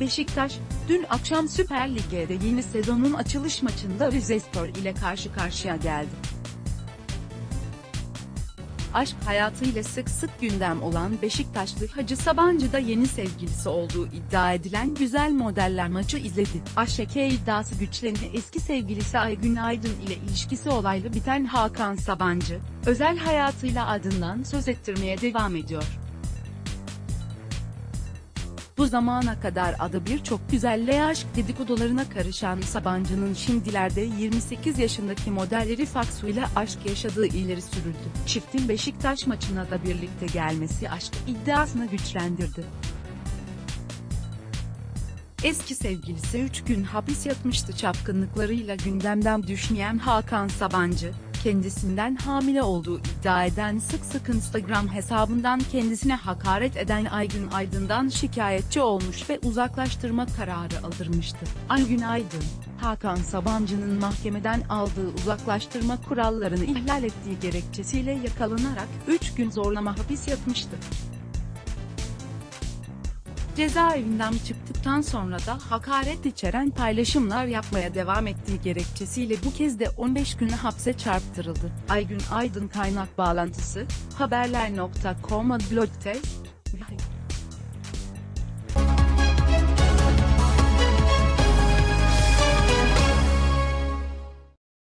Beşiktaş, dün akşam Süper Lig'de yeni sezonun açılış maçında Rizespor ile karşı karşıya geldi. Aşk hayatıyla sık sık gündem olan Beşiktaşlı Hacı Sabancı da yeni sevgilisi olduğu iddia edilen güzel modeller maçı izledi. Aşeke iddiası güçlerini eski sevgilisi Aygün Aydın ile ilişkisi olaylı biten Hakan Sabancı, özel hayatıyla adından söz ettirmeye devam ediyor. Bu zamana kadar adı birçok güzelle aşk dedikodularına karışan Sabancı'nın şimdilerde 28 yaşındaki modelleri Faksu ile aşk yaşadığı ileri sürüldü. Çiftin Beşiktaş maçına da birlikte gelmesi aşk iddiasını güçlendirdi. Eski sevgilisi 3 gün hapis yatmıştı çapkınlıklarıyla gündemden düşmeyen Hakan Sabancı, kendisinden hamile olduğu iddia eden sık sık Instagram hesabından kendisine hakaret eden Aygün Aydın'dan şikayetçi olmuş ve uzaklaştırma kararı aldırmıştı. Aygün Aydın, Hakan Sabancı'nın mahkemeden aldığı uzaklaştırma kurallarını ihlal ettiği gerekçesiyle yakalanarak 3 gün zorlama hapis yatmıştı. Cezaevinden çıktıktan sonra da hakaret içeren paylaşımlar yapmaya devam ettiği gerekçesiyle bu kez de 15 güne hapse çarptırıldı. Aygün Aydın kaynak bağlantısı, haberler.com blog test,